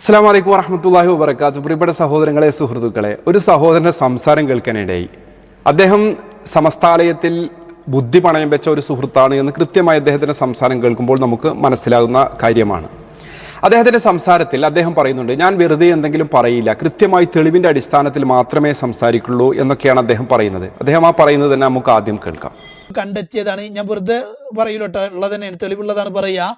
അസ്സാം വലൈക്കും വറഹമത്തല്ലാഹി വബർക്കാത്തു പ്രിയപ്പെട്ട സഹോദരങ്ങളെ സുഹൃത്തുക്കളെ ഒരു സഹോദരന്റെ സംസാരം കേൾക്കാനിടയായി. അദ്ദേഹം സമസ്താലയത്തിൽ ബുദ്ധി പണയം വെച്ച ഒരു സുഹൃത്താണ് എന്ന് കൃത്യമായി അദ്ദേഹത്തിന്റെ സംസാരം കേൾക്കുമ്പോൾ നമുക്ക് മനസ്സിലാകുന്ന കാര്യമാണ്. അദ്ദേഹത്തിന്റെ സംസാരത്തിൽ അദ്ദേഹം പറയുന്നുണ്ട് ഞാൻ വെറുതെ എന്തെങ്കിലും പറയില്ല കൃത്യമായി തെളിവിന്റെ അടിസ്ഥാനത്തിൽ മാത്രമേ സംസാരിക്കുള്ളൂ എന്നൊക്കെയാണ് അദ്ദേഹം പറയുന്നത്. അദ്ദേഹം ആ പറയുന്നത് തന്നെ നമുക്ക് ആദ്യം കേൾക്കാം. കണ്ടെത്തിയതാണ്. ഞാൻ വെറുതെ പറയൂലോട്ടോ. ഉള്ളത് തന്നെയാണ്. തെളിവുള്ളതാണ് പറയാ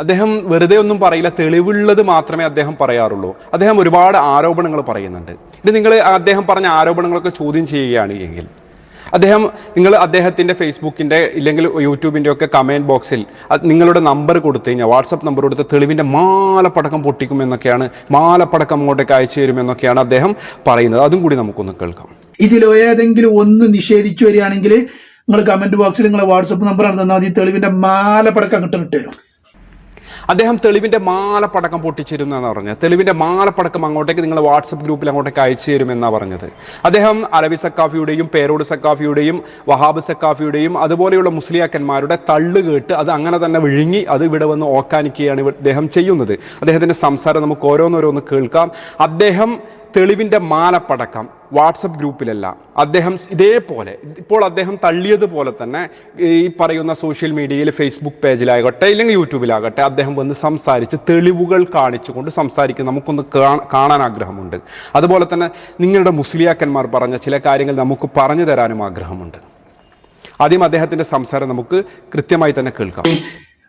അദ്ദേഹം വെറുതെ ഒന്നും പറയില്ല. തെളിവുള്ളത് മാത്രമേ അദ്ദേഹം പറയാറുള്ളൂ. അദ്ദേഹം ഒരുപാട് ആരോപണങ്ങൾ പറയുന്നുണ്ട്. ഇത് നിങ്ങൾ അദ്ദേഹം പറഞ്ഞ ആരോപണങ്ങളൊക്കെ ചോദ്യം ചെയ്യുകയാണ് എങ്കിൽ. അദ്ദേഹം നിങ്ങൾ അദ്ദേഹത്തിന്റെ ഫേസ്ബുക്കിന്റെ ഇല്ലെങ്കിൽ യൂട്യൂബിന്റെ ഒക്കെ കമന്റ് ബോക്സിൽ നിങ്ങളുടെ നമ്പർ കൊടുത്തു കഴിഞ്ഞാൽ വാട്സപ്പ് നമ്പർ കൊടുത്ത് തെളിവിന്റെ മാലപ്പടക്കം പൊട്ടിക്കുമെന്നൊക്കെയാണ് മാലപ്പടക്കം അങ്ങോട്ടേക്ക് അയച്ചു തരുമെന്നൊക്കെയാണ് അദ്ദേഹം പറയുന്നത്. അതും കൂടി നമുക്കൊന്ന് കേൾക്കാം. ഇതിലോ ഏതെങ്കിലും ഒന്ന് നിഷേധിച്ചു വരികയാണെങ്കിൽ നിങ്ങൾ കമന്റ് ബോക്സിൽ നിങ്ങളെ വാട്സപ്പ് നമ്പർ ആണ് തന്നാൽ മതി. തെളിവിന്റെ മാലപ്പടക്കം അങ്ങോട്ട് കിട്ടും അദ്ദേഹം തെളിവിന്റെ മാലപ്പടക്കം പൊട്ടിച്ചിരുന്നു എന്നാണ് പറഞ്ഞത്. തെളിവിന്റെ മാലപ്പടക്കം അങ്ങോട്ടേക്ക് നിങ്ങൾ വാട്സപ്പ് ഗ്രൂപ്പിൽ അങ്ങോട്ടേക്ക് അയച്ചു തരുമെന്നാണ് പറഞ്ഞത്. അദ്ദേഹം അലവി സക്കാഫിയുടെയും പേരോട് സക്കാഫിയുടെയും വഹാബ് സക്കാഫിയുടെയും അതുപോലെയുള്ള മുസ്ലിയാക്കന്മാരുടെ തള്ളു കേട്ട് അത് അങ്ങനെ തന്നെ വിഴുങ്ങി അത് ഇവിടെ വന്ന് ഓക്കാനിക്കുകയാണ് അദ്ദേഹം ചെയ്യുന്നത്. അദ്ദേഹത്തിന്റെ സംസാരം നമുക്ക് ഓരോന്നോരോന്ന് കേൾക്കാം. അദ്ദേഹം തെളിവിന്റെ മാലപ്പടക്കം വാട്സപ്പ് ഗ്രൂപ്പിലല്ല. അദ്ദേഹം ഇതേപോലെ ഇപ്പോൾ അദ്ദേഹം തള്ളിയതുപോലെ തന്നെ ഈ പറയുന്ന സോഷ്യൽ മീഡിയയിൽ ഫേസ്ബുക്ക് പേജിലാകട്ടെ ഇല്ലെങ്കിൽ യൂട്യൂബിലാകട്ടെ അദ്ദേഹം വന്ന് സംസാരിച്ച് തെളിവുകൾ കാണിച്ചുകൊണ്ട് സംസാരിക്കും നമുക്കൊന്ന് കാണാൻ ആഗ്രഹമുണ്ട്. അതുപോലെ തന്നെ നിങ്ങളുടെ മുസ്ലിയാക്കന്മാർ പറഞ്ഞ ചില കാര്യങ്ങൾ നമുക്ക് പറഞ്ഞു തരാനും ആഗ്രഹമുണ്ട്. ആദ്യം അദ്ദേഹത്തിന്റെ സംസാരം നമുക്ക് കൃത്യമായി തന്നെ കേൾക്കാം.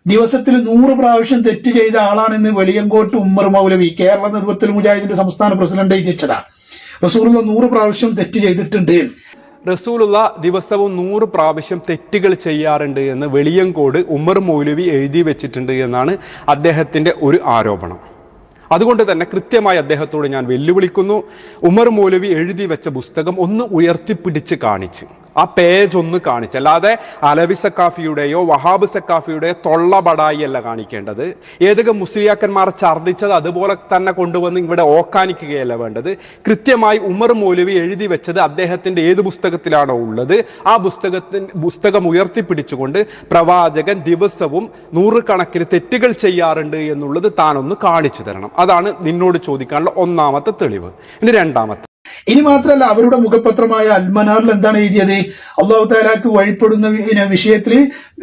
ദിവസത്തിൽ നൂറ് പ്രാവശ്യം തെറ്റ് ചെയ്ത ആളാണെന്ന് വെളിയങ്കോട്ട് ഉമ്മർ മൗലവി കേരള നേതൃത്വത്തിൽ മുജാഹിദിന്റെ സംസ്ഥാന പ്രസിഡന്റ് എഴുതിച്ചതാ റസൂലുള്ള നൂറ് പ്രാവശ്യം തെറ്റ് ചെയ്തിട്ടുണ്ട്. റസൂലുള്ള ദിവസവും നൂറ് പ്രാവശ്യം തെറ്റുകൾ ചെയ്യാറുണ്ട് എന്ന് വെളിയങ്കോട് ഉമ്മർ മൗലവി എഴുതി വെച്ചിട്ടുണ്ട് എന്നാണ് അദ്ദേഹത്തിന്റെ ഒരു ആരോപണം. അതുകൊണ്ട് തന്നെ കൃത്യമായി അദ്ദേഹത്തോട് ഞാൻ വെല്ലുവിളിക്കുന്നു. ഉമർ മൗലവി എഴുതി വെച്ച പുസ്തകം ഒന്ന് ഉയർത്തിപ്പിടിച്ച് കാണിച്ച്. ആ പേജ് ഒന്ന് കാണിച്ച്. അല്ലാതെ അലവി സക്കാഫിയുടെയോ വഹാബ് സക്കാഫിയുടെയോ തൊള്ള ബടായി അല്ല കാണിക്കേണ്ടത്. ഏതൊക്കെ മുസ്ലിയാക്കന്മാർ ഛർദ്ദിച്ചത് അതുപോലെ തന്നെ കൊണ്ടുവന്ന് ഇവിടെ ഓക്കാനിക്കുകയല്ല വേണ്ടത്. കൃത്യമായി ഉമർ മൗലവി എഴുതി വെച്ചത് അദ്ദേഹത്തിന്റെ ഏത് പുസ്തകത്തിലാണോ ഉള്ളത്. ആ പുസ്തകത്തിന് പുസ്തകം ഉയർത്തിപ്പിടിച്ചുകൊണ്ട് പ്രവാചകൻ ദിവസവും നൂറുകണക്കിന് തെറ്റുകൾ ചെയ്യാറുണ്ട് എന്നുള്ളത് താനൊന്ന് കാണിച്ചു തരണം. അതാണ് നിന്നോട് ചോദിക്കാനുള്ള ഒന്നാമത്തെ തെളിവ്. ഇനി രണ്ടാമത്തെ ഇനി മാത്രമല്ല അവരുടെ മുഖപത്രമായ അൽമനാറിൽ എന്താണ് എഴുതിയത്? അള്ളാഹു താലാക്ക് വഴിപ്പെടുന്ന വിഷയത്തിൽ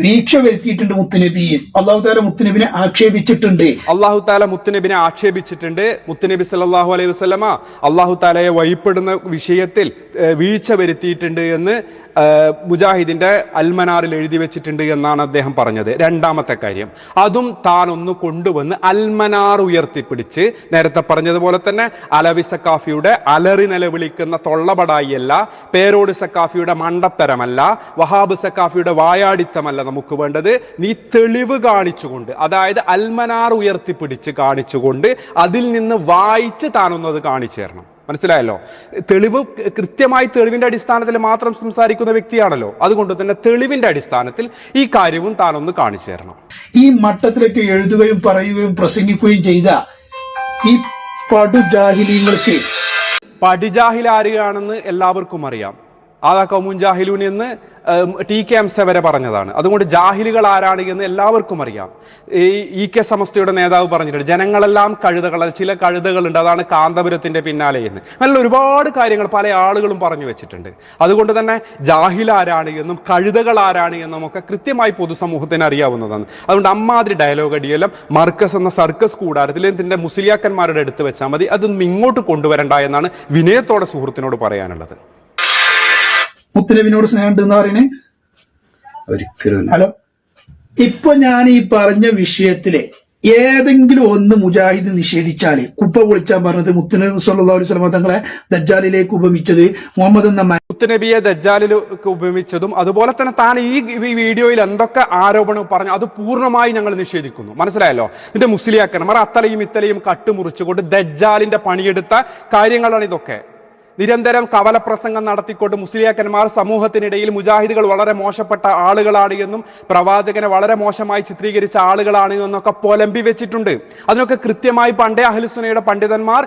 വീക്ഷ വരുത്തിയിട്ടുണ്ട് മുത്തുനബി. അള്ളാഹു താല മുത്തുനബിനെ ആക്ഷേപിച്ചിട്ടുണ്ട്. അള്ളാഹു താല മുത്തുനബിനെ ആക്ഷേപിച്ചിട്ടുണ്ട്. മുത്തുനബി സല്ലല്ലാഹു അലൈഹി വസ്ലമ അള്ളാഹു താലയെ വഴിപ്പെടുന്ന വിഷയത്തിൽ വീഴ്ച വരുത്തിയിട്ടുണ്ട് എന്ന് മുജാഹിദിന്റെ അൽമനാറിൽ എഴുതി വെച്ചിട്ടുണ്ട് എന്നാണ് അദ്ദേഹം പറഞ്ഞത്. രണ്ടാമത്തെ കാര്യം അതും താൻ ഒന്ന് കൊണ്ടുവന്ന് അൽമനാർ ഉയർത്തിപ്പിടിച്ച് നേരത്തെ പറഞ്ഞതുപോലെ തന്നെ അലവിസ കാഫിയുടെ അലറി നിലവിളിക്കുന്ന തൊള്ളപടായിയല്ല പേരോട് സക്കാഫിയുടെ മണ്ടത്തരമല്ല വഹാബ് സക്കാഫിയുടെ വായാടിത്തമല്ല നമുക്ക് വേണ്ടത്. നീ തെളിവ് കാണിച്ചുകൊണ്ട് അതായത് അൽമനാർ ഉയർത്തിപ്പിടിച്ച് കാണിച്ചുകൊണ്ട് അതിൽ നിന്ന് വായിച്ച് താനൊന്നത് കാണിച്ചു തരണം. മനസ്സിലായല്ലോ? തെളിവ് കൃത്യമായി തെളിവിന്റെ അടിസ്ഥാനത്തിൽ മാത്രം സംസാരിക്കുന്ന വ്യക്തിയാണല്ലോ. അതുകൊണ്ട് തന്നെ തെളിവിന്റെ അടിസ്ഥാനത്തിൽ ഈ കാര്യവും താനൊന്ന് കാണിച്ചു തരണം. ഈ മട്ടത്തിലേക്ക് എഴുതുകയും പറയുകയും പ്രസംഗിക്കുകയും ചെയ്ത ഈ പടുജാഹിലീങ്ങൾക്ക് പടിജാഹിൽ ആരുകയാണെന്ന് എല്ലാവർക്കും അറിയാം. ആകാ കൗമുൻ ജാഹിലൂൻ എന്ന് ടി കെ എംസ വരെ പറഞ്ഞതാണ്. അതുകൊണ്ട് ജാഹിലുകൾ ആരാണ് എന്ന് എല്ലാവർക്കും അറിയാം. ഈ ഇ കെ സമസ്തയുടെ നേതാവ് പറഞ്ഞിട്ടുണ്ട് ജനങ്ങളെല്ലാം കഴുതകൾ ചില കഴുതകളുണ്ട് അതാണ് കാന്തപുരത്തിന്റെ പിന്നാലെ എന്ന്. നല്ല ഒരുപാട് കാര്യങ്ങൾ പല ആളുകളും പറഞ്ഞു വെച്ചിട്ടുണ്ട്. അതുകൊണ്ട് തന്നെ ജാഹിൽ ആരാണ് എന്നും കഴുതകൾ ആരാണ് എന്നും ഒക്കെ കൃത്യമായി പൊതുസമൂഹത്തിന് അറിയാവുന്നതാണ്. അതുകൊണ്ട് അമ്മാതിരി ഡയലോഗ് അടിയെല്ലാം മർക്കസ് എന്ന സർക്കസ് കൂടാരത്തിൽ ഇതിന്റെ മുസ്ലിയാക്കന്മാരുടെ അടുത്ത് വെച്ചാൽ മതി. അതൊന്നും ഇങ്ങോട്ട് കൊണ്ടുവരണ്ട എന്നാണ് വിനയത്തോടെ സുഹൃത്തിനോട് പറയാനുള്ളത്. മുത്തുനബിനോട് സ്നേഹം ഉണ്ടെന്ന് പറയണേ ഒരിക്കലും ഹലോ. ഇപ്പൊ ഞാൻ ഈ പറഞ്ഞ വിഷയത്തിൽ ഏതെങ്കിലും ഒന്ന് മുജാഹിദ് നിഷേധിച്ചാൽ കുപ്പ പൊളിച്ചാൻ പറഞ്ഞത് മുത്തുനബി സല്ലല്ലാഹു അലൈഹി വസല്ലം തങ്ങളെ ദജ്ജാലിലേക്ക് ഉപമിച്ചത് മുഹമ്മദ് എന്ന മുത്തുനബിയെ ദജ്ജാലിലേക്ക് ഉപമിച്ചതും അതുപോലെ തന്നെ താൻ ഈ വീഡിയോയിൽ എന്തൊക്കെ ആരോപണം പറഞ്ഞു അത് പൂർണമായി ഞങ്ങൾ നിഷേധിക്കുന്നു. മനസ്സിലായല്ലോ? ഇതിന്റെ മുസ്ലിയാക്കന്മാർ അത്തലയും ഇത്തലയും കട്ടുമുറിച്ചുകൊണ്ട് ദജ്ജാലിന്റെ പണിയെടുത്ത കാര്യങ്ങളാണ് ഇതൊക്കെ. നിരന്തരം കവലപ്രസംഗം നടത്തിക്കൊണ്ട് മുസ്ലിയാക്കന്മാർ സമൂഹത്തിനിടയിൽ മുജാഹിദുകൾ വളരെ മോശപ്പെട്ട ആളുകളാണ് എന്നും പ്രവാചകനെ വളരെ മോശമായി ചിത്രീകരിച്ച ആളുകളാണ് എന്നൊക്കെ പൊലമ്പി വെച്ചിട്ടുണ്ട്. അതിനൊക്കെ കൃത്യമായി പണ്ടേ അഹ്ലുസുനയുടെ പണ്ഡിതന്മാർ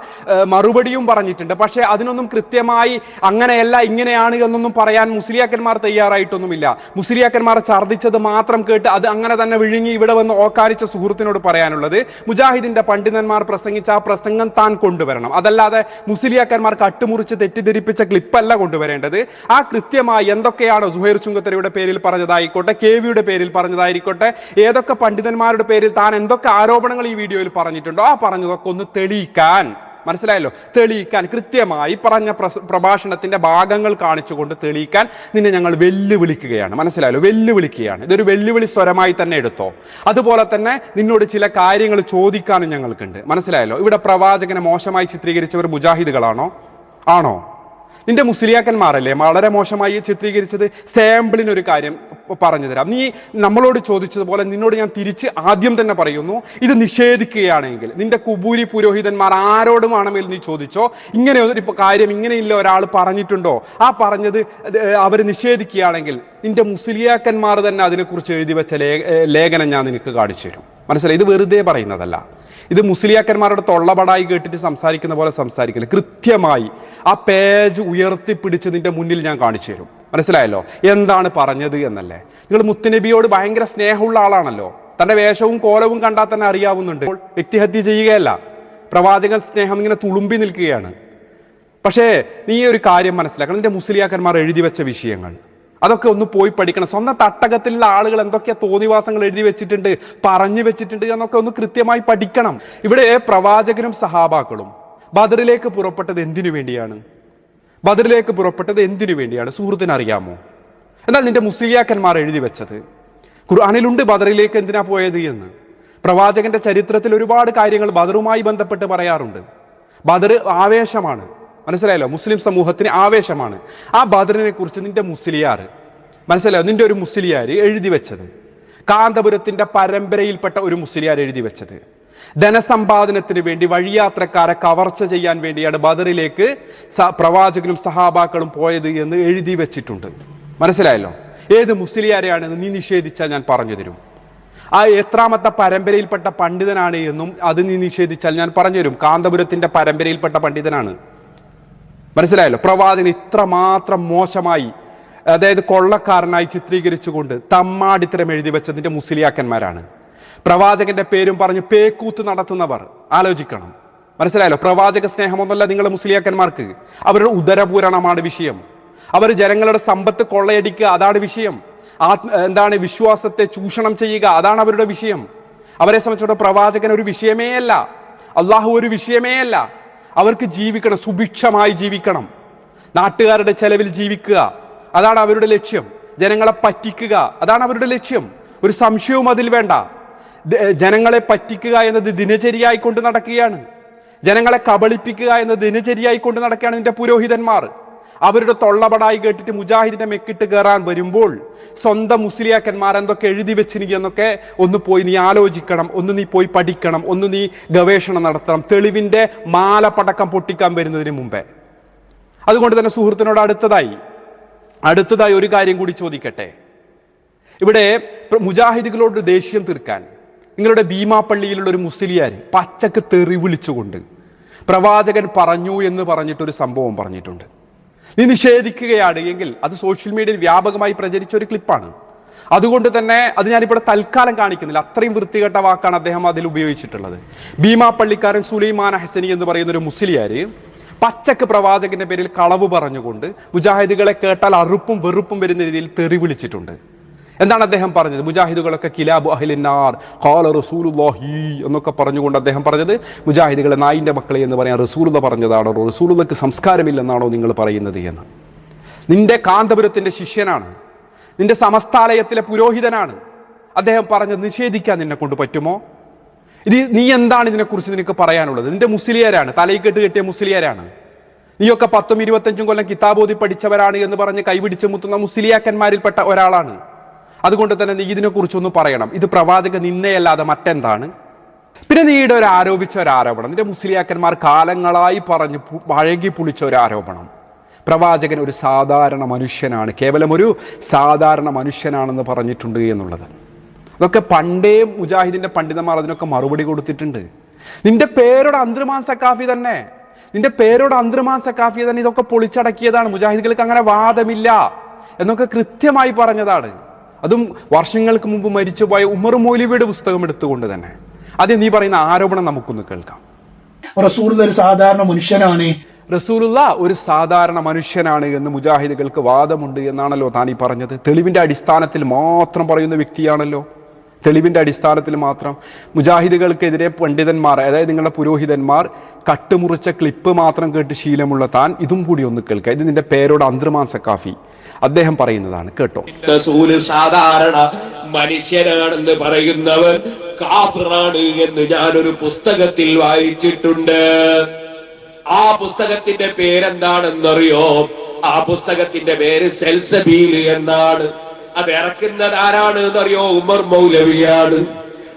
മറുപടിയും പറഞ്ഞിട്ടുണ്ട്. പക്ഷേ അതിനൊന്നും കൃത്യമായി അങ്ങനെയല്ല ഇങ്ങനെയാണ് എന്നൊന്നും പറയാൻ മുസ്ലിയാക്കന്മാർ തയ്യാറായിട്ടൊന്നുമില്ല. മുസ്ലിയാക്കന്മാർ ഛർദ്ദിച്ചത് മാത്രം കേട്ട് അത് അങ്ങനെ തന്നെ വിഴുങ്ങി ഇവിടെ വന്ന് ഓക്കാരിച്ച സുഹൃത്തിനോട് പറയാനുള്ളത് മുജാഹിദിന്റെ പണ്ഡിതന്മാർ പ്രസംഗിച്ച ആ പ്രസംഗം താൻ കൊണ്ടുവരണം. അതല്ലാതെ മുസ്ലിയാക്കന്മാർ കട്ടുമുറിച്ച് തെറ്റിദ്ധരിപ്പിച്ച ക്ലിപ്പല്ല കൊണ്ടുവരേണ്ടത്. ആ കൃത്യമായി എന്തൊക്കെയാണോ സുഹൈർ ചുങ്കത്തരയുടെ പേരിൽ പറഞ്ഞതായിക്കോട്ടെ കെ വിയുടെ പേരിൽ പറഞ്ഞതായിരിക്കോട്ടെ ഏതൊക്കെ പണ്ഡിതന്മാരുടെ പേരിൽ താൻ എന്തൊക്കെ ആരോപണങ്ങൾ ഈ വീഡിയോയിൽ പറഞ്ഞിട്ടുണ്ടോ ആ പറഞ്ഞതൊക്കെ ഒന്ന് തെളിയിക്കാൻ മനസ്സിലായല്ലോ? തെളിയിക്കാൻ കൃത്യമായി പറഞ്ഞ പ്രഭാഷണത്തിന്റെ ഭാഗങ്ങൾ കാണിച്ചുകൊണ്ട് തെളിയിക്കാൻ നിന്നെ ഞങ്ങൾ വെല്ലുവിളിക്കുകയാണ്. മനസ്സിലായല്ലോ? വെല്ലുവിളിക്കുകയാണ്. ഇതൊരു വെല്ലുവിളി സ്വരമായി തന്നെ എടുത്തോ. അതുപോലെ തന്നെ നിന്നോട് ചില കാര്യങ്ങൾ ചോദിക്കാനും ഞങ്ങൾക്കുണ്ട്. മനസ്സിലായല്ലോ? ഇവിടെ പ്രവാചകനെ മോശമായി ചിത്രീകരിച്ചവർ മുജാഹിദുകളാണോ? ആണോ? നിന്റെ മുസ്ലിയാക്കന്മാരല്ലേ? വളരെ മോശമായി ചിത്രീകരിച്ചത് സാമ്പിളിനൊരു കാര്യം പറഞ്ഞു തരാം. നീ നമ്മളോട് ചോദിച്ചതുപോലെ നിന്നോട് ഞാൻ തിരിച്ച് ആദ്യം തന്നെ പറയുന്നു ഇത് നിഷേധിക്കുകയാണെങ്കിൽ നിന്റെ കുബൂരി പുരോഹിതന്മാർ ആരോടുമാണെങ്കിൽ നീ ചോദിച്ചോ? ഇങ്ങനെ ഒരു കാര്യം ഇങ്ങനെയില്ല ഒരാൾ പറഞ്ഞിട്ടുണ്ടോ? ആ പറഞ്ഞത് അവർ നിഷേധിക്കുകയാണെങ്കിൽ നിന്റെ മുസ്ലിയാക്കന്മാർ തന്നെ അതിനെക്കുറിച്ച് എഴുതി വെച്ച ലേഖനം ഞാൻ നിനക്ക് കാണിച്ചു തരും. മനസ്സിലായി? ഇത് വെറുതെ പറയുന്നതല്ല. ഇത് മുസ്ലിയാക്കന്മാരുടെ തൊള്ളപടായി കേട്ടിട്ട് സംസാരിക്കുന്ന പോലെ സംസാരിക്കില്ല കൃത്യമായി ആ പേജ് ഉയർത്തിപ്പിടിച്ചതിന്റെ മുന്നിൽ ഞാൻ കാണിച്ചു തരും. മനസ്സിലായല്ലോ? എന്താണ് പറഞ്ഞത് എന്നല്ലേ? നിങ്ങൾ മുത്തുനബിയോട് ഭയങ്കര സ്നേഹമുള്ള ആളാണല്ലോ. തന്റെ വേഷവും കോലവും കണ്ടാൽ തന്നെ അറിയാവുന്നുണ്ട്. വ്യക്തിഹത്യ ചെയ്യുകയല്ല. പ്രവാചകൻ സ്നേഹം ഇങ്ങനെ തുളുമ്പി നിൽക്കുകയാണ്. പക്ഷേ നീ ഒരു കാര്യം മനസ്സിലാക്കണം. നിന്റെ മുസ്ലിയാക്കന്മാർ എഴുതി വെച്ച വിഷയങ്ങൾ. അതൊക്കെ ഒന്ന് പോയി പഠിക്കണം. സ്വന്തം തട്ടകത്തിലുള്ള ആളുകൾ എന്തൊക്കെയാ തോന്നിവാസങ്ങൾ എഴുതി വെച്ചിട്ടുണ്ട് പറഞ്ഞു വെച്ചിട്ടുണ്ട് എന്നൊക്കെ ഒന്ന് കൃത്യമായി പഠിക്കണം. ഇവിടെ പ്രവാചകനും സഹാബാക്കളും ബദറിലേക്ക് പുറപ്പെട്ടത് എന്തിനു വേണ്ടിയാണ്? ബദറിലേക്ക് പുറപ്പെട്ടത് എന്തിനു വേണ്ടിയാണ്? സുഹൃത്തിന് അറിയാമോ? എന്നാൽ നിന്റെ മുസ്ലിയാക്കന്മാർ എഴുതി വെച്ചത് ഖുർആാനിലുണ്ട് ബദറിലേക്ക് എന്തിനാ പോയത് എന്ന്. പ്രവാചകന്റെ ചരിത്രത്തിൽ ഒരുപാട് കാര്യങ്ങൾ ബദറുമായി ബന്ധപ്പെട്ട് പറയാറുണ്ട്. ബദർ ആവേശമാണ്. മനസ്സിലായല്ലോ? മുസ്ലിം സമൂഹത്തിന് ആവേശമാണ്. ആ ബദറിനെ കുറിച്ച് നിന്റെ മുസ്ലിയാർ മനസ്സിലായോ? നിന്റെ ഒരു മുസ്ലിയാർ എഴുതി വെച്ചത്. കാന്തപുരത്തിന്റെ പരമ്പരയിൽപ്പെട്ട ഒരു മുസ്ലിയാർ എഴുതി വെച്ചത്. ധനസമ്പാദനത്തിന് വേണ്ടി വഴിയാത്രക്കാരെ കവർച്ച ചെയ്യാൻ വേണ്ടിയാണ് ബദറിലേക്ക് പ്രവാചകനും സഹാബാക്കളും പോയത് എന്ന് എഴുതി വെച്ചിട്ടുണ്ട്. മനസ്സിലായല്ലോ? ഏത് മുസ്ലിയാരെയാണെന്ന് നീ നിഷേധിച്ചാൽ ഞാൻ പറഞ്ഞു തരും. ആ എത്രാമത്തെ പരമ്പരയിൽപ്പെട്ട പണ്ഡിതനാണ് എന്നും അത് നീ നിഷേധിച്ചാൽ ഞാൻ പറഞ്ഞു തരും. കാന്തപുരത്തിന്റെ പരമ്പരയിൽപ്പെട്ട പണ്ഡിതനാണ്. മനസ്സിലായല്ലോ? പ്രവാചകൻ ഇത്രമാത്രം മോശമായി അതായത് കൊള്ളക്കാരനായി ചിത്രീകരിച്ചുകൊണ്ട് തമ്മാടിത്തരം എഴുതി വെച്ചതിന്റെ മുസ്ലിയാക്കന്മാരാണ്. പ്രവാചകന്റെ പേരും പറഞ്ഞ് പേക്കൂത്ത് നടത്തുന്നവർ ആലോചിക്കണം. മനസ്സിലായല്ലോ? പ്രവാചക സ്നേഹമൊന്നുമല്ല നിങ്ങൾ മുസ്ലിയാക്കന്മാർക്ക്. അവരുടെ ഉദരപൂരണമാണ് വിഷയം. അവർ ജനങ്ങളുടെ സമ്പത്ത് കൊള്ളയടിക്കുക അതാണ് വിഷയം. ആത്മ എന്താണ് വിശ്വാസത്തെ ചൂഷണം ചെയ്യുക അതാണ് അവരുടെ വിഷയം. അവരെ സംബന്ധിച്ചിടത്തോളം പ്രവാചകൻ ഒരു വിഷയമേ അല്ല അള്ളാഹു ഒരു വിഷയമേ അല്ല അവർക്ക് ജീവിക്കണം സുഭിക്ഷമായി ജീവിക്കണം. നാട്ടുകാരുടെ ചെലവിൽ ജീവിക്കുക. അതാണ് അവരുടെ ലക്ഷ്യം. ജനങ്ങളെ പറ്റിക്കുക. അതാണ് അവരുടെ ലക്ഷ്യം. ഒരു സംശയവും അതിൽ വേണ്ട. ജനങ്ങളെ പറ്റിക്കുക എന്നത് ദിനചര്യയായി കൊണ്ട് നടക്കുകയാണ്. ജനങ്ങളെ കബളിപ്പിക്കുക എന്നത് ദിനചര്യയായി കൊണ്ട് നടക്കുകയാണ് ഇതിന്റെ പുരോഹിതന്മാർ. അവരുടെ തൊള്ളപടായി കേട്ടിട്ട് മുജാഹിദിന്റെ മെക്കിട്ട് കയറാൻ വരുമ്പോൾ സ്വന്തം മുസ്ലിയാക്കന്മാർ എന്തൊക്കെ എഴുതി വെച്ചിരിക്കുക എന്നൊക്കെ ഒന്ന് പോയി നീ ആലോചിക്കണം ഒന്ന് നീ പോയി പഠിക്കണം ഒന്ന് നീ ഗവേഷണം നടത്തണം. തെളിവിന്റെ മാല പടക്കം പൊട്ടിക്കാൻ വരുന്നതിന് മുമ്പേ. അതുകൊണ്ട് തന്നെ സുഹൃത്തിനോട് അടുത്തതായി അടുത്തതായി ഒരു കാര്യം കൂടി ചോദിക്കട്ടെ. ഇവിടെ മുജാഹിദികളോട് ദേഷ്യം തീർക്കാൻ നിങ്ങളുടെ ഭീമാപ്പള്ളിയിലുള്ള ഒരു മുസ്ലിയാർ പച്ചക്ക് തെറി വിളിച്ചുകൊണ്ട് പ്രവാചകൻ പറഞ്ഞു എന്ന് പറഞ്ഞിട്ടൊരു സംഭവം പറഞ്ഞിട്ടുണ്ട്. നീ നിഷേധിക്കുകയാണ്. എങ്കിൽ അത് സോഷ്യൽ മീഡിയയിൽ വ്യാപകമായി പ്രചരിച്ച ഒരു ക്ലിപ്പാണ് അതുകൊണ്ട് തന്നെ അത് ഞാനിവിടെ തൽക്കാലം കാണിക്കുന്നില്ല. അത്രയും വൃത്തികെട്ട വാക്കാണ് അദ്ദേഹം അതിൽ ഉപയോഗിച്ചിട്ടുള്ളത്. ഭീമാ പള്ളിക്കാരൻ സുലൈമാൻ ഹസനി എന്ന് പറയുന്ന ഒരു മുസ്ലിയാര് പച്ചക്ക് പ്രവാചകന്റെ പേരിൽ കളവ് പറഞ്ഞുകൊണ്ട് മുജാഹിദുകളെ കേട്ടാൽ അറുപ്പും വെറുപ്പും വരുന്ന രീതിയിൽ തെറി വിളിച്ചിട്ടുണ്ട്. എന്താണ് അദ്ദേഹം പറഞ്ഞത്? മുജാഹിദുകളൊക്കെ കിലാബു അഹ്ലിന്നാർ. ഖാല റസൂലുള്ളാഹി എന്നൊക്കെ പറഞ്ഞുകൊണ്ട് അദ്ദേഹം പറഞ്ഞത് മുജാഹിദുകളെ നായിന്റെ മക്കളെ എന്ന് പറയാൻ റസൂലുള്ള പറഞ്ഞതാണോ? റസൂലുള്ളക്ക് സംസ്കാരമില്ലെന്നാണോ നിങ്ങൾ പറയുന്നത് എന്ന്. നിന്റെ കാന്തപുരത്തിന്റെ ശിഷ്യനാണ്. നിന്റെ സമസ്താലയത്തിലെ പുരോഹിതനാണ്. അദ്ദേഹം പറഞ്ഞത് നിഷേധിക്കാൻ നിന്നെ കൊണ്ട് പറ്റുമോ? ഇത് നീ എന്താണ് ഇതിനെക്കുറിച്ച് നിനക്ക് പറയാനുള്ളത്? നിന്റെ മുസ്ലിയാരാണ്. തലയിൽ കെട്ട് കെട്ടിയ മുസ്ലിയാരാണ്. നീയൊക്കെ പത്തും ഇരുപത്തഞ്ചും കൊല്ലം കിതാബോധി പഠിച്ചവരാണ് എന്ന് പറഞ്ഞ് കൈപിടിച്ച് മുത്തുന്ന മുസ്ലിയാക്കന്മാരിൽപ്പെട്ട ഒരാളാണ്. അതുകൊണ്ട് തന്നെ നീ ഇതിനെക്കുറിച്ചൊന്ന് പറയണം. ഇത് പ്രവാചക നിന്നയല്ലാതെ മറ്റെന്താണ്? പിന്നെ നീയുടെ ഒരു ആരോപിച്ച ഒരു ആരോപണം. നിന്റെ മുസ്ലിയാക്കന്മാർ കാലങ്ങളായി പറഞ്ഞ് വഴകി പുളിച്ച ഒരു ആരോപണം. പ്രവാചകൻ ഒരു സാധാരണ മനുഷ്യനാണ്. കേവലം ഒരു സാധാരണ മനുഷ്യനാണെന്ന് പറഞ്ഞിട്ടുണ്ട് എന്നുള്ളത്. അതൊക്കെ പണ്ടേ മുജാഹിദിന്റെ പണ്ഡിതന്മാർ അതിനൊക്കെ മറുപടി കൊടുത്തിട്ടുണ്ട്. നിന്റെ പേരോട് അന്തർമാൻ സക്കാഫി തന്നെ. നിന്റെ പേരോട് അന്തർമാൻ സക്കാഫി തന്നെ ഇതൊക്കെ പൊളിച്ചടക്കിയതാണ്. മുജാഹിദുകൾക്ക് അങ്ങനെ വാദമില്ല എന്നൊക്കെ കൃത്യമായി പറഞ്ഞതാണ്. അതും വർഷങ്ങൾക്ക് മുമ്പ് മരിച്ചുപോയ ഉമർ മൗലവിയുടെ പുസ്തകം എടുത്തുകൊണ്ട് തന്നെ. ആദ്യം നീ പറയുന്ന ആരോപണം നമുക്കൊന്ന് കേൾക്കാം. റസൂൽ ഒരു സാധാരണ മനുഷ്യനാണ്. റസൂലുള്ള ഒരു സാധാരണ മനുഷ്യനാണ് എന്ന് മുജാഹിദുകൾക്ക് വാദമുണ്ട് എന്നാണല്ലോ താൻ ഈ പറഞ്ഞത്. തെളിവിന്റെ അടിസ്ഥാനത്തിൽ മാത്രം പറയുന്ന വ്യക്തിയാണല്ലോ. തെളിവിന്റെ അടിസ്ഥാനത്തിൽ മാത്രം മുജാഹിദുകൾക്കെതിരെ പണ്ഡിതന്മാർ അതായത് നിങ്ങളുടെ പുരോഹിതന്മാർ കട്ടുമുറിച്ച ക്ലിപ്പ് മാത്രം കേട്ട് ശീലമുള്ള താൻ ഇതും കൂടി ഒന്ന് കേൾക്കുക ഇത് നിന്റെ പേരോട് അന്തർമാൻ സക്കാഫി അദ്ദേഹം പറയുന്നതാണ്. കേട്ടോ? സാധാരണ മനുഷ്യനാണെന്ന് പറയുന്നവർ കാഫിറാണ് എന്ന് ഞാനൊരു പുസ്തകത്തിൽ വായിച്ചിട്ടുണ്ട്. ആ പുസ്തകത്തിന്റെ പേരെന്താണെന്നറിയോ? ആ പുസ്തകത്തിന്റെ പേര് സെൽസബീൽ എന്നാണ്. അത് ഇറക്കുന്നത് ആരാണ് എന്നറിയോ ഉമർ മൗലവിയാണ്.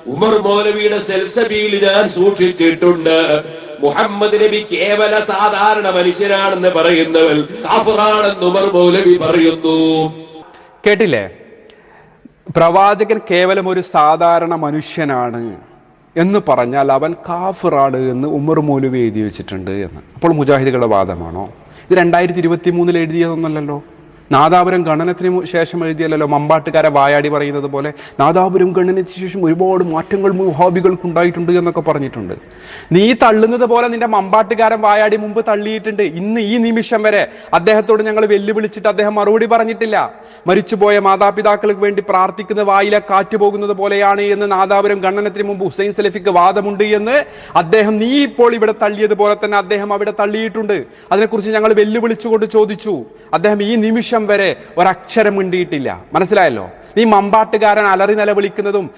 ഉമർ മൗലവിയുടെ സെൽസബിയിൽ ഞാൻ സൂക്ഷിച്ചിട്ടുണ്ട്. മുഹമ്മദ് നബി കേവല സാധാരണ മനുഷ്യനാണെന്ന് പറയുന്നവൻ കാഫിറാണെന്ന് ഉമർ മൗലവി പറയുന്നു. കേട്ടില്ലേ? പ്രവാചകൻ കേവലം ഒരു സാധാരണ മനുഷ്യനാണ് എന്ന് പറഞ്ഞാൽ അവൻ കാഫിറാണ് എന്ന് ഉമർ മൗലവി എഴുതി വെച്ചിട്ടുണ്ട് എന്ന്. അപ്പോൾ മുജാഹിദുകളുടെ വാദമാണോ? ഇത് രണ്ടായിരത്തി ഇരുപത്തി മൂന്നിൽ എഴുതിയതൊന്നല്ലല്ലോ നാദാപുരം ഗണനത്തിന് ശേഷം എഴുതിയല്ലോ മമ്പാട്ടുകാരെ വായാടി പറയുന്നത് പോലെ നാദാപുരം ഗണനത്തിന് ശേഷം ഒരുപാട് മാറ്റങ്ങൾ മുഹാബികൾക്ക് ഉണ്ടായിട്ടുണ്ട് എന്നൊക്കെ പറഞ്ഞിട്ടുണ്ട്. നീ തള്ളുന്നത് പോലെ നിന്റെ മമ്പാട്ടുകാരൻ വായാടി മുമ്പ് തള്ളിയിട്ടുണ്ട്. ഇന്ന് ഈ നിമിഷം വരെ അദ്ദേഹത്തോട് ഞങ്ങൾ വെല്ലുവിളിച്ചിട്ട് അദ്ദേഹം മറുപടി പറഞ്ഞിട്ടില്ല. മരിച്ചുപോയ മാതാപിതാക്കൾക്ക് വേണ്ടി പ്രാർത്ഥിക്കുന്ന വായിലെ കാറ്റ് പോകുന്നത് പോലെയാണ് എന്ന് നാദാപുരം ഗണനത്തിന് മുമ്പ് ഹുസൈൻ സലഫിക്ക് വാദമുണ്ട് എന്ന് അദ്ദേഹം നീ ഇപ്പോൾ ഇവിടെ തള്ളിയതുപോലെ തന്നെ അദ്ദേഹം അവിടെ തള്ളിയിട്ടുണ്ട്. അതിനെക്കുറിച്ച് ഞങ്ങൾ വെല്ലുവിളിച്ചുകൊണ്ട് ചോദിച്ചു. അദ്ദേഹം ഈ നിമിഷം വരെ ഒരക്ഷരം മിണ്ടിയിട്ടില്ല. മനസ്സിലായല്ലോ? നീ മമ്പാട്ടുകാരൻ അലറി നിലവിളിക്കുന്നതും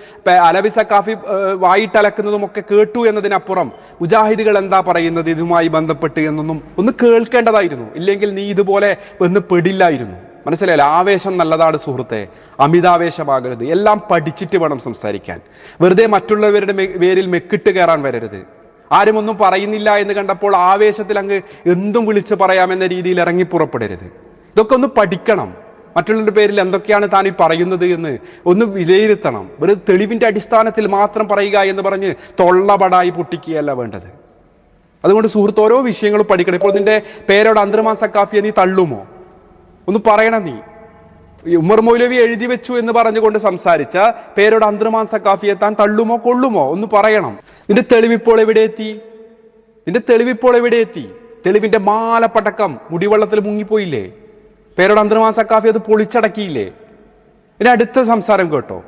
അലവിസ ഏഹ്, വായിട്ടലക്കുന്നതും ഒക്കെ കേട്ടു എന്നതിനപ്പുറം മുജാഹിദുകൾ എന്താ പറയുന്നത് ഇതുമായി ബന്ധപ്പെട്ട് എന്നൊന്നും ഒന്ന് കേൾക്കേണ്ടതായിരുന്നു. ഇല്ലെങ്കിൽ നീ ഇതുപോലെ ഒന്ന് പെടില്ലായിരുന്നു. മനസ്സിലായില്ല? ആവേശം നല്ലതാണ് സുഹൃത്തെ. അമിതാവേശമാകരുത്. എല്ലാം പഠിച്ചിട്ട് വേണം സംസാരിക്കാൻ. വെറുതെ മറ്റുള്ളവരുടെ പേരിൽ മെക്കിട്ട് കയറാൻ വരരുത്. ആരും ഒന്നും പറയുന്നില്ല എന്ന് കണ്ടപ്പോൾ ആവേശത്തിൽ അങ്ങ് എന്തും വിളിച്ച് പറയാമെന്ന രീതിയിൽ ഇറങ്ങി പുറപ്പെടരുത്. ഇതൊക്കെ ഒന്ന് പഠിക്കണം. മറ്റുള്ളവരുടെ പേരിൽ എന്തൊക്കെയാണ് താൻ ഈ പറയുന്നത് എന്ന് ഒന്ന് വിലയിരുത്തണം. ഒരു തെളിവിന്റെ അടിസ്ഥാനത്തിൽ മാത്രം പറയുക എന്ന് പറഞ്ഞ് തൊള്ളപടായി പൊട്ടിക്കുകയല്ല വേണ്ടത്. അതുകൊണ്ട് സുഹൃത്ത് ഓരോ വിഷയങ്ങളും പഠിക്കണം. ഇപ്പോൾ നിന്റെ പേരോട് അന്തർമാസ സക്കാഫിയെ നീ തള്ളുമോ? ഒന്ന് പറയണം നീ. ഉമർ മൗലവി എഴുതി വെച്ചു എന്ന് പറഞ്ഞുകൊണ്ട് സംസാരിച്ച പേരോട് അന്തർമാൻ സക്കാഫിയെ താൻ തള്ളുമോ കൊള്ളുമോ? ഒന്ന് പറയണം. നിന്റെ തെളിവിപ്പോൾ എവിടെ എത്തി? നിന്റെ തെളിവിപ്പോൾ എവിടെ എത്തി? തെളിവിന്റെ മാലപ്പടക്കം മുടിവെള്ളത്തിൽ മുങ്ങിപ്പോയില്ലേ? പേരോട് അന്തർമാൻ സക്കാഫി അത് പൊളിച്ചടക്കിയില്ലേ? ഇനി അടുത്ത സംസാരം കേട്ടോ.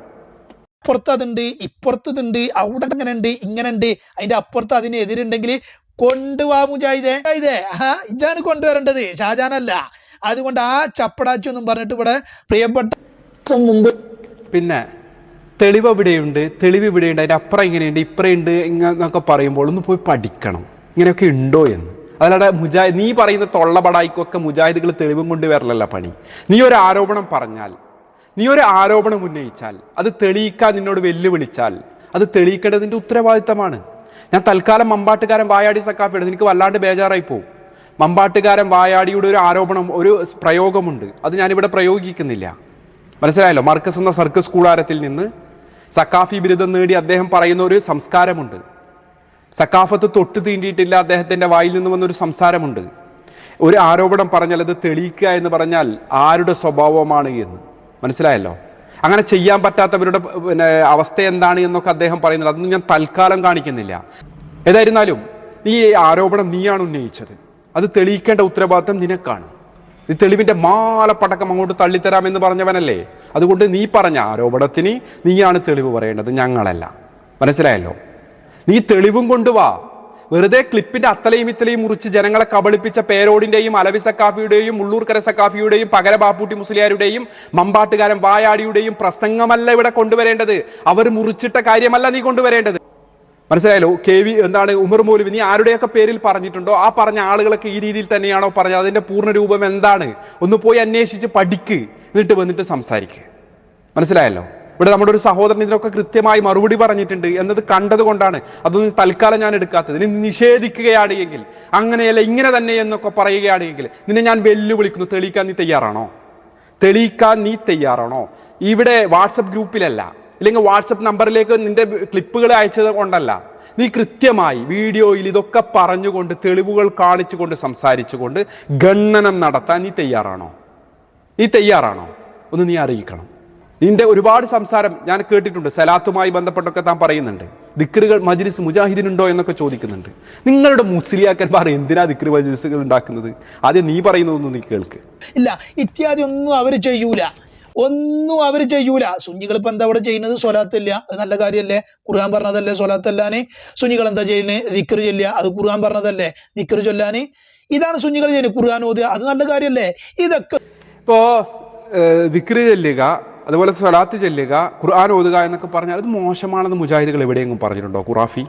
അപ്പുറത്ത് അതുണ്ട് ഇപ്പുറത്തതുണ്ട് അവിടെ അങ്ങനെ ഉണ്ട് ഇങ്ങനെ ഉണ്ട് അതിന്റെ അപ്പുറത്ത് അതിന് എതിരുണ്ടെങ്കിൽ കൊണ്ടുവാ മുജാഹിദേ. ഇതേ ആ ഇജാണ് കൊണ്ടുവരേണ്ടത്. ഷാജാനല്ല. അതുകൊണ്ട് ആ ചപ്പടാച്ചു ഒന്നും പറഞ്ഞിട്ട് ഇവിടെ പ്രിയപ്പെട്ട മുമ്പ് പിന്നെ തെളിവ് എവിടെയുണ്ട്? തെളിവ് ഇവിടെയുണ്ട് അതിന്റെ അപ്പുറം ഇങ്ങനെയുണ്ട് ഇപ്പറയുണ്ട് എന്നൊക്കെ പറയുമ്പോൾ ഒന്ന് പോയി പഠിക്കണം. ഇങ്ങനെയൊക്കെ ഉണ്ടോ എന്ന്. അതല്ലാതെ മുജാഹിദ് നീ പറയുന്ന തൊള്ളപടായിക്കൊക്കെ മുജാഹിദുകൾ തെളിവും കൊണ്ട് വരലല്ല പണി. നീ ഒരു ആരോപണം പറഞ്ഞാൽ നീ ഒരു ആരോപണം ഉന്നയിച്ചാൽ അത് തെളിയിക്കാൻ നിന്നോട് വെല്ലുവിളിച്ചാൽ അത് തെളിയിക്കേണ്ടതിന്റെ ഉത്തരവാദിത്തമാണ്. ഞാൻ തൽക്കാലം മമ്പാട്ടുകാരൻ വായാടി സക്കാഫിയുടെ എനിക്ക് വല്ലാണ്ട് ബേജാറായി പോകും മമ്പാട്ടുകാരൻ വായാടിയുടെ ഒരു ആരോപണം ഒരു പ്രയോഗമുണ്ട്. അത് ഞാനിവിടെ പ്രയോഗിക്കുന്നില്ല. മനസ്സിലായല്ലോ? മർക്കസ് എന്ന സർക്കസ് കൂടാരത്തിൽ നിന്ന് സക്കാഫി ബിരുദം നേടി അദ്ദേഹം പറയുന്ന ഒരു സംസ്കാരമുണ്ട്. സക്കാഫത്ത് തൊട്ട് തീണ്ടിയിട്ടില്ല അദ്ദേഹത്തിന്റെ വായിൽ നിന്ന് വന്നൊരു സംസാരമുണ്ട്. ഒരു ആരോപണം പറഞ്ഞാൽ അത് തെളിയിക്കുക എന്ന് പറഞ്ഞാൽ ആരുടെ സ്വഭാവമാണ് എന്ന്. മനസ്സിലായല്ലോ? അങ്ങനെ ചെയ്യാൻ പറ്റാത്തവരുടെ പിന്നെ അവസ്ഥ എന്താണ് എന്നൊക്കെ അദ്ദേഹം പറയുന്നത്. അതൊന്നും ഞാൻ തൽക്കാലം കാണിക്കുന്നില്ല. ഏതായിരുന്നാലും നീ ഈ ആരോപണം നീയാണ് ഉന്നയിച്ചത്. അത് തെളിയിക്കേണ്ട ഉത്തരവാദിത്തം നിനക്കാണ്. നീ തെളിവിന്റെ മാലപ്പടക്കം അങ്ങോട്ട് തള്ളിത്തരാമെന്ന് പറഞ്ഞവനല്ലേ? അതുകൊണ്ട് നീ പറഞ്ഞ ആരോപണത്തിന് നീയാണ് തെളിവ് പറയേണ്ടത് ഞങ്ങളല്ല. മനസ്സിലായല്ലോ? നീ തെളിവും കൊണ്ടുവാ വെറുതെ ക്ലിപ്പിന്റെ അത്തലയും ഇത്തലയും മുറിച്ച് ജനങ്ങളെ കബളിപ്പിച്ച പേരോടിന്റെയും അലവി സക്കാഫിയുടെയും ഉള്ളൂർക്കര സക്കാഫിയുടെയും പകര ബാപ്പൂട്ടി മുസ്ലിയാരുടെയും മമ്പാട്ടുകാരൻ വായാടിയുടെയും പ്രസംഗമല്ല ഇവിടെ കൊണ്ടുവരേണ്ടത്. അവർ മുറിച്ചിട്ട കാര്യമല്ല നീ കൊണ്ടുവരേണ്ടത്. മനസ്സിലായല്ലോ? കെ വി എന്താണ് ഉമർ മൗലവി നീ ആരുടെയൊക്കെ പേരിൽ പറഞ്ഞിട്ടുണ്ടോ? ആ പറഞ്ഞ ആളുകളൊക്കെ ഈ രീതിയിൽ തന്നെയാണോ പറഞ്ഞത്? അതിന്റെ പൂർണ രൂപം എന്താണ്? ഒന്ന് പോയി അന്വേഷിച്ച് പഠിക്ക്. എന്നിട്ട് വന്നിട്ട് സംസാരിക്കുക മനസ്സിലായല്ലോ? ഇവിടെ നമ്മുടെ ഒരു സഹോദരൻ ഇതിനൊക്കെ കൃത്യമായി മറുപടി പറഞ്ഞിട്ടുണ്ട് എന്നത് കണ്ടത് കൊണ്ടാണ് അതൊന്നും തൽക്കാലം ഞാൻ എടുക്കാത്തത്. ഇനി നിഷേധിക്കുകയാണ് എങ്കിൽ അങ്ങനെയല്ല ഇങ്ങനെ തന്നെ എന്നൊക്കെ പറയുകയാണ് എങ്കിൽ നിന്നെ ഞാൻ വെല്ലുവിളിക്കുന്നു. തെളിയിക്കാൻ നീ തയ്യാറാണോ? തെളിയിക്കാൻ നീ തയ്യാറാണോ? ഇവിടെ വാട്സപ്പ് ഗ്രൂപ്പിലല്ല ഇല്ലെങ്കിൽ വാട്സപ്പ് നമ്പറിലേക്ക് നിന്റെ ക്ലിപ്പുകൾ അയച്ചത് കൊണ്ടല്ല. നീ കൃത്യമായി വീഡിയോയിൽ ഇതൊക്കെ പറഞ്ഞുകൊണ്ട് തെളിവുകൾ കാണിച്ചുകൊണ്ട് സംസാരിച്ചുകൊണ്ട് ഗണ്ണനം നടത്താൻ നീ തയ്യാറാണോ? നീ തയ്യാറാണോ? ഒന്ന് നീ അറിയിക്കണം. നിന്റെ ഒരുപാട് സംസാരം ഞാൻ കേട്ടിട്ടുണ്ട്. സലാത്തുമായി ബന്ധപ്പെട്ടൊക്കെ താൻ പറയുന്നുണ്ട്. ദിക്റുകൾ മജ്ലിസ് മുജാഹിദിനുണ്ടോ എന്നൊക്കെ ചോദിക്കുന്നുണ്ട്. നിങ്ങളുടെ മുസ്ലിയാക്കന്മാർ എന്തിനാ ദിക്റ് മജ്ലിസുകൾ ഉണ്ടാക്കുന്നത്? ആദ്യം നീ പറയുന്നതൊന്നും നീ കേൾക്ക്. ഇല്ല ഇത്യാദി ഒന്നും അവർ ചെയ്യൂല. ഒന്നും അവർ ചെയ്യൂല. സുന്നികൾ ഇപ്പൊ എന്താ അവിടെ ചെയ്യുന്നത്? സ്വലാത്തില്ല. അത് നല്ല കാര്യമല്ലേ ഖുർആൻ പറഞ്ഞതല്ലേ സ്വലാത്തല്ലാന്? സുന്നികൾ എന്താ ചെയ്യുന്നത് ദിക്കർ ചൊല്ലുക. അത് ഖുർആൻ പറഞ്ഞതല്ലേ? ദിക്കർ ചൊല്ലാന്? ഇതാണ് സുന്നികൾ ചെയ്യുന്നത്. ഖുർആൻ ഓതുക. അത് നല്ല കാര്യമല്ലേ ഇതൊക്കെ ഇപ്പോ വിക്രി ചെല്ലുക അതുപോലെ സ്വലാത്ത് ചെല്ലുക ഖുർആൻ ഓതുക എന്നൊക്കെ പറഞ്ഞാൽ അത് മോശമാണെന്ന് മുജാഹിദുകൾ എവിടെയെങ്കിലും പറഞ്ഞിട്ടുണ്ടോ? ഖുറാഫി?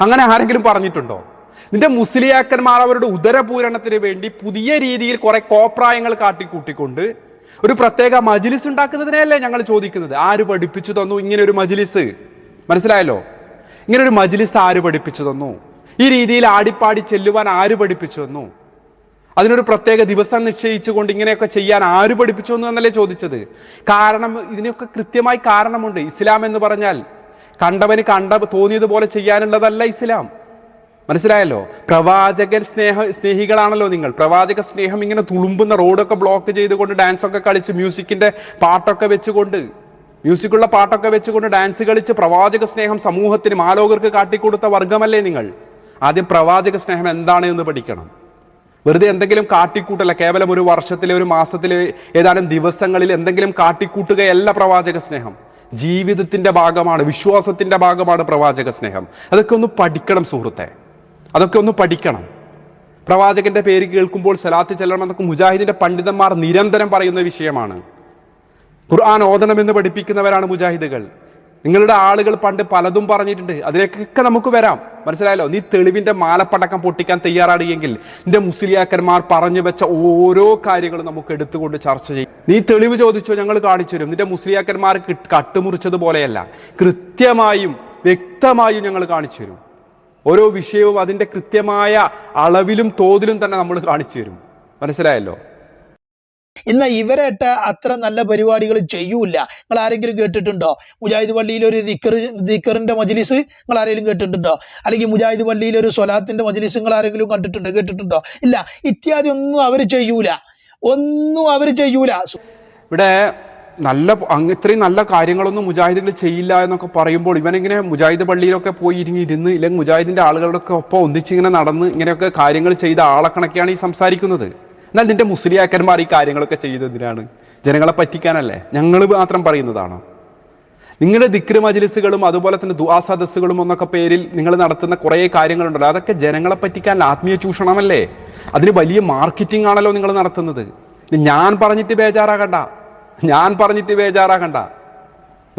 അങ്ങനെ ആരെങ്കിലും പറഞ്ഞിട്ടുണ്ടോ? നിന്റെ മുസ്ലിയാക്കന്മാർ അവരുടെ ഉദരപൂരണത്തിന് വേണ്ടി പുതിയ രീതിയിൽ കുറെ കോപ്രായങ്ങൾ കാട്ടിക്കൂട്ടിക്കൊണ്ട് ഒരു പ്രത്യേക മജിലിസ് ഉണ്ടാക്കുന്നതിനെയല്ലേ ഞങ്ങൾ ചോദിക്കുന്നത്? ആര് പഠിപ്പിച്ചു തന്നു ഇങ്ങനെ ഒരു മജിലിസ്? മനസ്സിലായല്ലോ? ഇങ്ങനെ ഒരു മജിലിസ് ആര് പഠിപ്പിച്ചു തന്നു? ഈ രീതിയിൽ ആടിപ്പാടി ചെല്ലുവാൻ ആര് പഠിപ്പിച്ചു തന്നു? അതിനൊരു പ്രത്യേക ദിവസം നിശ്ചയിച്ചുകൊണ്ട് ഇങ്ങനെയൊക്കെ ചെയ്യാൻ ആര് പഠിപ്പിച്ചു എന്ന് എന്നല്ലേ ചോദിച്ചത്? കാരണം ഇതിനൊക്കെ കൃത്യമായി കാരണമുണ്ട്. ഇസ്ലാം എന്ന് പറഞ്ഞാൽ കണ്ടവന് കണ്ട തോന്നിയതുപോലെ ചെയ്യാനുള്ളതല്ല ഇസ്ലാം. മനസ്സിലായല്ലോ? പ്രവാചകൻ സ്നേഹ സ്നേഹികളാണല്ലോ നിങ്ങൾ. പ്രവാചക സ്നേഹം ഇങ്ങനെ തുളുമ്പുന്ന റോഡൊക്കെ ബ്ലോക്ക് ചെയ്തുകൊണ്ട് ഡാൻസ് ഒക്കെ കളിച്ച് മ്യൂസിക്കിന്റെ പാട്ടൊക്കെ വെച്ചുകൊണ്ട് മ്യൂസിക്കുള്ള പാട്ടൊക്കെ വെച്ചുകൊണ്ട് ഡാൻസ് കളിച്ച് പ്രവാചക സ്നേഹം സമൂഹത്തിന് മാലോകർക്ക് കാട്ടിക്കൊടുത്ത വർഗമല്ലേ നിങ്ങൾ? ആദ്യം പ്രവാചക സ്നേഹം എന്താണ് എന്ന് പഠിക്കണം. വെറുതെ എന്തെങ്കിലും കാട്ടിക്കൂട്ടല്ല. കേവലം ഒരു വർഷത്തിലെ ഒരു മാസത്തിലെ ഏതാനും ദിവസങ്ങളിൽ എന്തെങ്കിലും കാട്ടിക്കൂട്ടുകയല്ല പ്രവാചക സ്നേഹം. ജീവിതത്തിന്റെ ഭാഗമാണ് വിശ്വാസത്തിന്റെ ഭാഗമാണ് പ്രവാചക സ്നേഹം. അതൊക്കെ ഒന്ന് പഠിക്കണം സുഹൃത്തെ. അതൊക്കെ ഒന്ന് പഠിക്കണം. പ്രവാചകന്റെ പേര് കേൾക്കുമ്പോൾ സലാത്ത് ചെല്ലണം എന്നൊക്കെ മുജാഹിദിന്റെ പണ്ഡിതന്മാർ നിരന്തരം പറയുന്ന വിഷയമാണ്. ഖുർആൻ ഓതണമെന്ന് പഠിപ്പിക്കുന്നവരാണ് മുജാഹിദുകൾ. നിങ്ങളുടെ ആളുകൾ പണ്ട് പലതും പറഞ്ഞിട്ടുണ്ട്. അതിലേക്കൊക്കെ നമുക്ക് വരാം. മനസ്സിലായല്ലോ? നീ തെളിവിന്റെ മാലപ്പടക്കം പൊട്ടിക്കാൻ തയ്യാറാണെങ്കിൽ നിന്റെ മുസ്ലിയാക്കന്മാർ പറഞ്ഞു വെച്ച ഓരോ കാര്യങ്ങളും നമുക്ക് എടുത്തുകൊണ്ട് ചർച്ച ചെയ്യും. നീ തെളിവ് ചോദിച്ചോ ഞങ്ങൾ കാണിച്ചു തരും. നിന്റെ മുസ്ലിയാക്കന്മാർ കട്ടുമുറിച്ചത് കട്ടുമുറിച്ചതുപോലെയല്ല. കൃത്യമായും വ്യക്തമായും ഞങ്ങൾ കാണിച്ചു തരും. ഓരോ വിഷയവും അതിന്റെ കൃത്യമായ അളവിലും തോതിലും തന്നെ നമ്മൾ കാണിച്ചു തരും. മനസ്സിലായല്ലോ? ഇന്ന് ഇവരായിട്ട് അത്ര നല്ല പരിപാടികൾ ചെയ്യൂല നിങ്ങൾ ആരെങ്കിലും കേട്ടിട്ടുണ്ടോ? മുജാഹിദ് പള്ളിയിൽ ഒരു ദിക്കർ ദിക്കറിന്റെ മജ്ലിസ് നിങ്ങൾ ആരെങ്കിലും കേട്ടിട്ടുണ്ടോ? അല്ലെങ്കിൽ മുജാഹിദ് പള്ളിയിൽ ഒരു സ്വലാത്തിന്റെ മജ്ലിസ് നിങ്ങൾ ആരെങ്കിലും കണ്ടിട്ടുണ്ടോ? കേട്ടിട്ടുണ്ടോ? ഇല്ല. ഇത്യാദി ഒന്നും അവർ ചെയ്യൂല. ഒന്നും അവർ ചെയ്യൂല. ഇവിടെ നല്ല അങ്ങ് ഇത്രയും നല്ല കാര്യങ്ങളൊന്നും മുജാഹിദുകൾ ചെയ്യില്ല എന്നൊക്കെ പറയുമ്പോൾ ഇവനിങ്ങനെ മുജാഹിദ് പള്ളിയിലൊക്കെ പോയി ഇരുങ്ങി ഇരുന്ന് ഇല്ലെങ്കിൽ മുജാഹിദിന്റെ ആളുകളൊക്കെ ഒപ്പം ഒന്നിച്ചിങ്ങനെ നടന്ന് ഇങ്ങനെയൊക്കെ കാര്യങ്ങൾ ചെയ്ത ആളെ കണക്കെയാണ് ഈ സംസാരിക്കുന്നത്. എന്നാൽ നിന്റെ മുസ്ലിയാക്കന്മാർ ഈ കാര്യങ്ങളൊക്കെ ചെയ്തതിനാണ്. ജനങ്ങളെ പറ്റിക്കാനല്ലേ? ഞങ്ങൾ മാത്രം പറയുന്നതാണോ? നിങ്ങളുടെ ദിക്ര മജ്ലിസുകളും അതുപോലെ തന്നെ ദുആ സദസ്സുകളും എന്നൊക്കെ പേരിൽ നിങ്ങൾ നടത്തുന്ന കുറേ കാര്യങ്ങളുണ്ടല്ലോ. അതൊക്കെ ജനങ്ങളെ പറ്റിക്കാൻ ആത്മീയ ചൂഷണമല്ലേ? അതിന് വലിയ മാർക്കറ്റിംഗ് ആണല്ലോ നിങ്ങൾ നടത്തുന്നത്. ഞാൻ പറഞ്ഞിട്ട് ബേജാറാകണ്ട. ഞാൻ പറഞ്ഞിട്ട് ബേജാറാകണ്ട.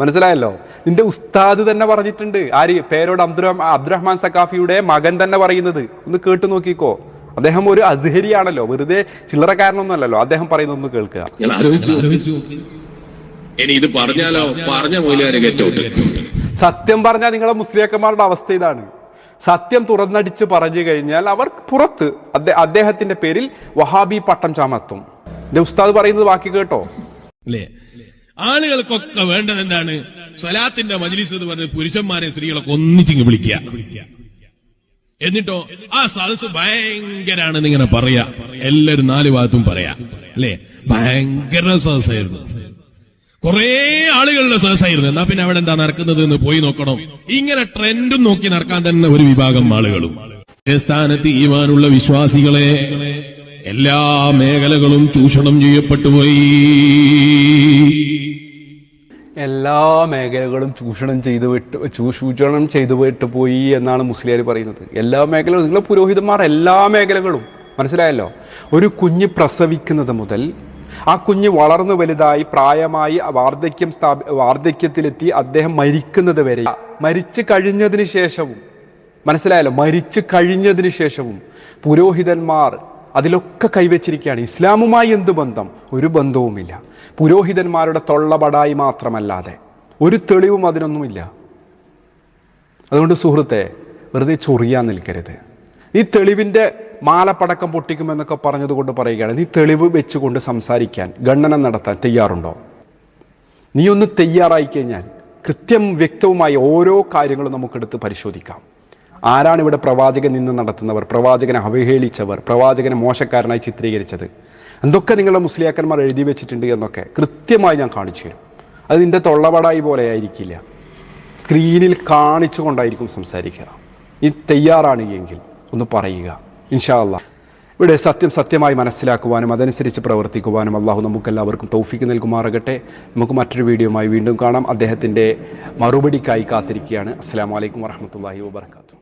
മനസ്സിലായല്ലോ? നിന്റെ ഉസ്താദ് തന്നെ പറഞ്ഞിട്ടുണ്ട്. ആര്? പേരോട് അബ്ദുറഹ് അബ്ദുറഹ്മാൻ സക്കാഫിയുടെ മകൻ തന്നെ പറയുന്നത്. ഒന്ന് കേട്ടു നോക്കിക്കോ. അദ്ദേഹം ഒരു അസ്ഹരിയാണല്ലോ വെറുതെ ചില്ലറക്കാരനൊന്നുമല്ലല്ലോ. അദ്ദേഹം പറയുന്നത് ഒന്ന് കേൾക്കുക. ഇനി ഇത് പറഞ്ഞാലോ? പറഞ്ഞ മൂല്യം സത്യം പറഞ്ഞാൽ നിങ്ങളെ മുസ്ലിയാക്കന്മാരുടെ അവസ്ഥ ഇതാണ്. സത്യം തുറന്നടിച്ച് പറഞ്ഞു കഴിഞ്ഞാൽ അവർ പുറത്ത് അദ്ദേഹത്തിന്റെ പേരിൽ വഹാബി പട്ടം ചാമത്തും. എന്റെ ഉസ്താദ് പറയുന്നത് ബാക്കി കേട്ടോ? അല്ലേ? ആളുകൾക്കൊക്കെ വേണ്ടത് എന്താണ് സ്വലാത്തിന്റെ മജ്ലിസ് എന്ന് പറഞ്ഞ പുരുഷന്മാരെ സ്ത്രീകളൊക്കെ ഒന്നിച്ചിങ്ങ് വിളിക്കുക. എന്നിട്ടോ ആ സദസ് ഭയങ്കരാണെന്ന് ഇങ്ങനെ പറയാ. എല്ലാരും നാല് ഭാഗത്തും പറയാ. അല്ലേ? ഭയങ്കര സദസ്സായിരുന്നു കുറേ ആളുകളുടെ സദസ്സായിരുന്നു എന്നാ പിന്നെ അവിടെ എന്താ നടക്കുന്നത് എന്ന് പോയി നോക്കണം. ഇങ്ങനെ ട്രെൻഡും നോക്കി നടക്കാൻ തന്നെ ഒരു വിഭാഗം ആളുകളും. സ്ഥാനത്ത് ഈമാനുള്ള വിശ്വാസികളെ എല്ലാ മേഖലകളും ചൂഷണം ചെയ്യപ്പെട്ടു പോയി. എല്ലാ മേഖലകളും ചൂഷണം ചെയ്തു വിട്ട് ചൂഷണം ചെയ്തു വിട്ട് പോയി എന്നാണ് മുസ്ലിയാർ പറയുന്നത്. എല്ലാ മേഖലകളും നിങ്ങളെ പുരോഹിതന്മാർ എല്ലാ മേഖലകളും മനസ്സിലായല്ലോ? ഒരു കുഞ്ഞ് പ്രസവിക്കുന്നത് മുതൽ ആ കുഞ്ഞ് വളർന്നു വലുതായി പ്രായമായി വാർദ്ധക്യം സ്ഥാപി വാർദ്ധക്യത്തിലെത്തി അദ്ദേഹം മരിക്കുന്നത് വരെ മരിച്ചു കഴിഞ്ഞതിന് ശേഷവും മനസ്സിലായല്ലോ? മരിച്ചു കഴിഞ്ഞതിന് ശേഷവും പുരോഹിതന്മാർ അതിലൊക്കെ കൈവച്ചിരിക്കുകയാണ്. ഇസ്ലാമുമായി എന്ത് ബന്ധം? ഒരു ബന്ധവുമില്ല. പുരോഹിതന്മാരുടെ തൊള്ളപടായി മാത്രമല്ലാതെ ഒരു തെളിവും അതിനൊന്നുമില്ല. അതുകൊണ്ട് സുഹൃത്തെ വെറുതെ ചൊറിയാൻ നിൽക്കരുത്. നീ തെളിവിന്റെ മാലപ്പടക്കം പൊട്ടിക്കുമെന്നൊക്കെ പറഞ്ഞതുകൊണ്ട് പറയുകയാണ്. നീ തെളിവ് വെച്ചുകൊണ്ട് സംസാരിക്കാൻ ഗണനം നടത്താൻ തയ്യാറുണ്ടോ? നീ ഒന്ന് തയ്യാറായി കഴിഞ്ഞാൽ കൃത്യം വ്യക്തവുമായി ഓരോ കാര്യങ്ങളും നമുക്കെടുത്ത് പരിശോധിക്കാം. ആരാണ് ഇവിടെ പ്രവാചകൻ നിന്ന് നടത്തുന്നവർ? പ്രവാചകനെ അവഹേളിച്ചവർ? പ്രവാചകനെ മോശക്കാരനായി ചിത്രീകരിച്ചത്? എന്തൊക്കെ നിങ്ങളുടെ മുസ്ലിയാക്കന്മാർ എഴുതി വെച്ചിട്ടുണ്ട് എന്നൊക്കെ കൃത്യമായി ഞാൻ കാണിച്ചു തരും. അത് നിന്റെ തൊള്ളവടായി പോലെ ആയിരിക്കില്ല. സ്ക്രീനിൽ കാണിച്ചു കൊണ്ടായിരിക്കും സംസാരിക്കുക. ഈ തയ്യാറാണ് എങ്കിൽ ഒന്ന് പറയുക. ഇൻഷാല്ല ഇവിടെ സത്യം സത്യമായി മനസ്സിലാക്കുവാനും അതനുസരിച്ച് പ്രവർത്തിക്കുവാനും അള്ളാഹു നമുക്കെല്ലാവർക്കും തൗഫിക്ക് നൽകുമാറാകട്ടെ. നമുക്ക് മറ്റൊരു വീഡിയോയുമായി വീണ്ടും കാണാം. അദ്ദേഹത്തിന്റെ മറുപടിക്കായി കാത്തിരിക്കുകയാണ്. അസ്സാം വലൈക്കും വാഹമത്തല്ലാഹി വാബർക്കാത്തു